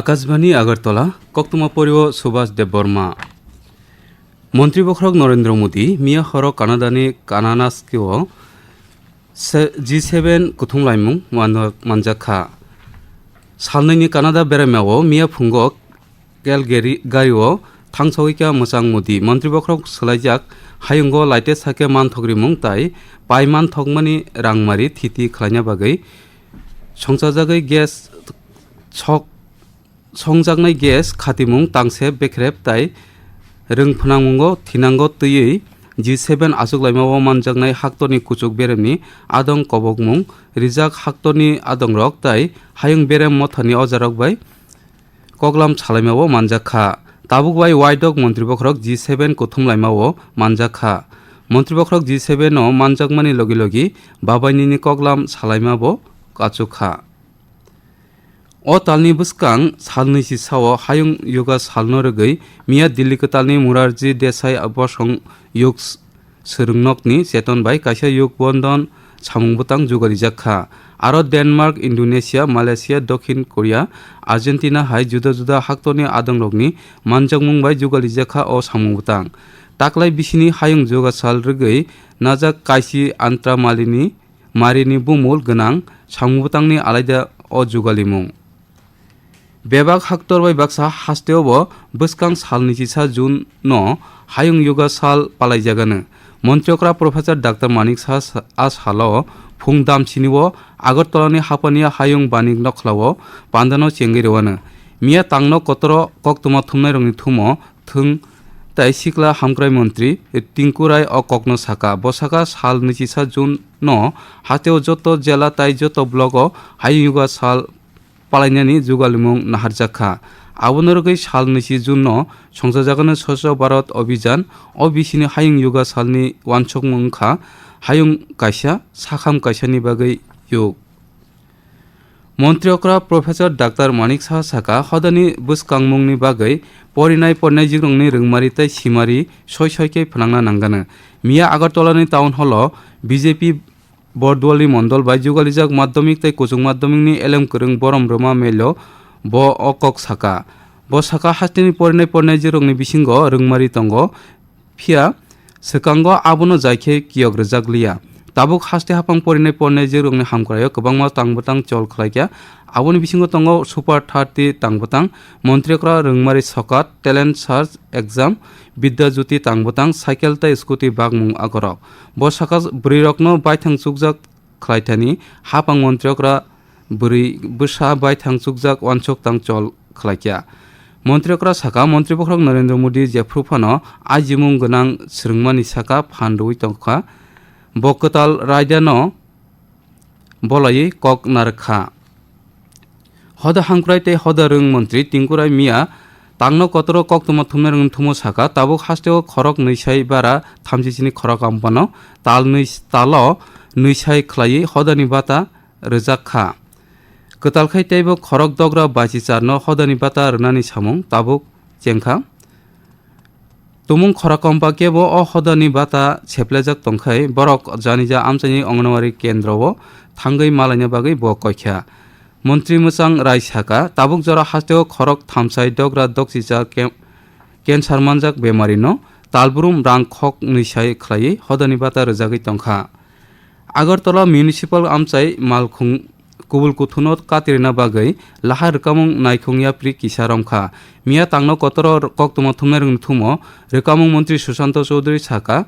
আকাশবাণী, আগরতলা, কক্তমা পৰিব সুভাষ দেৱ বৰ্মা মন্ত্ৰী বখৰক নৰেন্দ্ৰ মোদী, মিয়া সৰক কানাদানী কানানাছকেও জি সেভেন কুথুম লাইমুং মানজাখা। সালনৈনি কানাডা বেড়ামাও মিয়া ফুঙ্গ কেলগেরি গাড়িও থাংসাউইকা মোসাং মোদী। মন্ত্ৰী বখৰক সোলাইজাক হায়ুংগ লাইটে সাকে মানথগ্রিমুং তাই পাইমান থকমানি রাংমারি থিতি খালাইনা বাগৈ সংসাজাগৈ গেছ ছক संजागनाय गेस खातिमुं तांसे बेख्रेब ताइ रोंफोनांगो थिनांगो तैयै जि सेभेन आसुगलाइमाव मानजागनाय हाक्टरनि कुचुक बेरेमनि आदं कबकमुं रिजाक हाक्टरनि आदं रक ताइ हायुं बेरेम मथानि अजारक बाय कगलाम सालाइमाव मानजाखा ताबुक बाय वाइडक मन्त्रि बखरक जि सेभेन कुथुमलाइमाव मानजाखा मन्त्रि बखरक जि सेभेन मानजाकमानि लगे लगे बाबाइनिनि कगलाम सालाइमाव ও তালনি বুস্কাং সালনৈসি সাও হায়ং যোগা সালনো রগৈ মিয়া দিল্লি কতালনি মুরারজি দেশাই বসং যোগ সরংনকনি চেতন বাই কাইসা যোগ বন্ধন সামুং বুতাং যোগারি জাখা আরও ডেনমার্ক ইন্ডোনেশিয়া মালয়েশিয়া দক্ষিণ কোরিয়া আর্জেন্টিনা হাই জুদা জুদা হাক্তনি আদংলগনি মানজাংমুং বাই যোগালি জাখা ও সামুং বুতাং তাকলাই বিসিনি হায়ং যোগাসাল রগৈ নাজাক কাইসি আন্ত্রা মালিনি মারিনি বুমুল গনাং সামুং আলাইদা অ যোগালিমুং बेबाग हाक्तरबाय बाक्सा हास्तेवबो बस्कां सालनि चिसा जुन न हायुं योगा साल पालायजागानो মন্ত্রকরা প্রফেসর ডাক্তার মানিক সাহ আস হালো ফুং দাম চিনিব আগরতলানি হাপানিয়া হায়ুং বানিক নখলাও পান্দানো চেঙ্গিরেওয়ানো মিয়া তাংন কতর কক তোমা থুমনাই রংনি থুমো, থুং তাই সিকলা হামক্রাই মন্ত্রী টিঙ্কু রায় অ কগ্ন সাকা বসাকা সাল নিচিসা জুন ন, হাতেও যত জেলা তাই যত ব্লক হাইয়ুগা সাল পালাইনানি जुगालिमुं नाहारजाखा आबनरगै साल नैसि जुन संजाजागानो स्वच्छ भारत अभियान अ बिसिनि हायुं युगा सालनि वानसकमुंखा हायुं काइसा साखाम काइसानि बागै युग मन्त्रियकरा प्रफेसर डाक्टर मानिक साहा साका हदानि बुसकांमुंनि बागै परिनाय परिनाय जिग्रंनि रोंमारिताय सिमारि सय सयके फोनांना नांगानो मिया आगरतलानि टाउन বরদুয়ালি মন্ডল বাই যুগালিজাক মাধ্যমিক তাই কোচুং মাধ্যমিকনি এলেম করং বরম রমা মেল ব অকক সাকা ব সাকা হাস্তিনি পরিণয় পরিণয় জিরংনি বিসিঙ্গ রংমারি তঙ্গ ফিয়া সেকাঙ্গ আবনো যাইখে কিয়গ রেজাগলিয়া tabuk haste hapang porine porne jerung ni hamkrayo kwbangma tangbutang chol khlaikya aboni bisingo tongo super 30 tangbutang মন্ত্রীকরা রংমারি সকাত টেলেন্ট সার্চ এক্সাম বিদ্যাজ্যোতি তাংবতাং সাইকেল তাই স্কুটি বাগমুং আগরক বসাকাজ বুড়িরকনো বাইথাং সুকজাক খ্লাইথানি হাপাং মন্ত্রীকরা বুড়ি বুসা বাইথাং সুকজাক অঞ্চক তাং চল খ্লাইকিয়া মন্ত্রীকরা সাকা মন্ত্রী বখরক নরেন্দ্র মোদী জেফ্রু ফানো আজিমুং গনাং স্রংমানি সাকা ফান্ডুই টংখা বকতাল রায়দান বলাই কক নারখা হদ হাংক্রাইতে হদ রং মন্ত্রী টিঙ্কুরাই মিয়া তাংনো কতর কক তোমা থুমনে রং থুম সাকা, তাবুক হাস্টেও খরক নৈসাই বারা থামচিচিনি খরক আম্পান, তাল নৈ তাল নৈসাই খ্লাই হদানি বাতা রোজাখা কতালখাই তাইব খরক দগ্রা বাজি চারনো হদানি বাতা রনানি সামুং তাবুক চেংখা। তুমুং খরাকম্পা কেবো অহদনি বাতা ছেপলেজাক তংখাই বরক জানিজা আমচানি অঙ্গনওয়ারি কেন্দ্র ও থাঙ্গই মালাইনি বাগৈ ব কখ্যা মন্ত্রী মোচাং রাই সাকা তাবুক জরা হাস্তেও খরক থামসাই দগরা দগচিচা কেন্সার মানজাক বেমারি ন তালবুরুম রাং খক নিসাই খ্লাই হদনি বাতা রোজাগৈ তংখা আগরতলা মিউনিসিপাল আমচাই মালখুং কুবুল কুথুনত কাতিরিনা বাগৈ লাহা রকামুং নাইখুংয়া প্রি কিসা রংখা মিয়া তাংনো কতর কক্তম থুমনাই রং থুমো রকামুং মন্ত্রী সুশান্ত চৌধুরী সাকা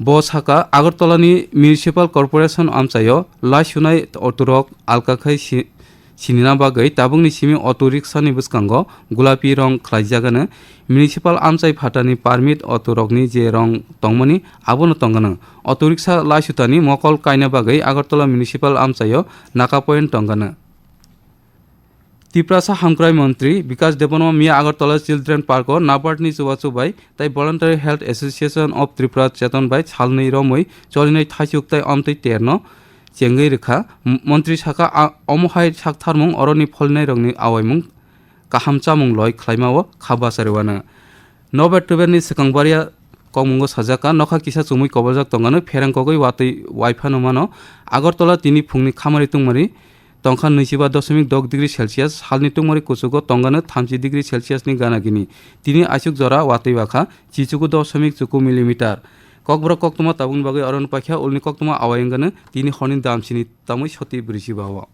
ব সাকা আগরতলানি মিউনিসিপাল কর্পোরেশন আমচায়, লাই সুনাই অতুরক আলকাখাই sinina bagui tabungni simi auto rickshaw ni bwskango gulapi rong khlaijakgano municipal amchai phatani permit auto rokni je rong tongmani abono tongano auto rickshaw laisutani mokol kaina bagui agartala municipal amchaio naka point tongano ত্রিপ্রাসা হামক্রাই মন্ত্রী বিকাশ দেবনমা মিয়া Agartala children park নাবার্টনি চুবাচু বাই তাই voluntary health association of Tripura চেতন বাই ছালনি রমই চলিনৈ থাইচুক তাই অমতৈ তেরন 젠거이 르카 몬트리 샤카 아 어모하이 샥타르몽 어로니 폴네 럭니 아와이몽 까함짜몽 로이 클라이마워 카바사레와나 너베트베니 스강바리아 কমঙ্গ সাজাকা নখা কিসা চুমুই কবজাক তঙ্গানো, ফেরাং কগৈ ওয়াতৈ ওয়াইফানো মানো আগরতলা তিনি ফুংনি খামারি তুংমারি তংখা নৈচিবা দশমিক দশ ডিগ্রি সেলসিয়াস হালনি তুংমারি কুচুকো তঙ্গানো থামচি ডিগ্রি সেলসিয়াসনি গানাগিনি। তিনি আইসুক জরা ওয়াতৈ বাখা, চিচুকো দশমিক চুকু millimetre. Kokborok koktoma tabung bagui aron paikha ulni koktoma awayengano tini horni damchini tamui soti brisi bao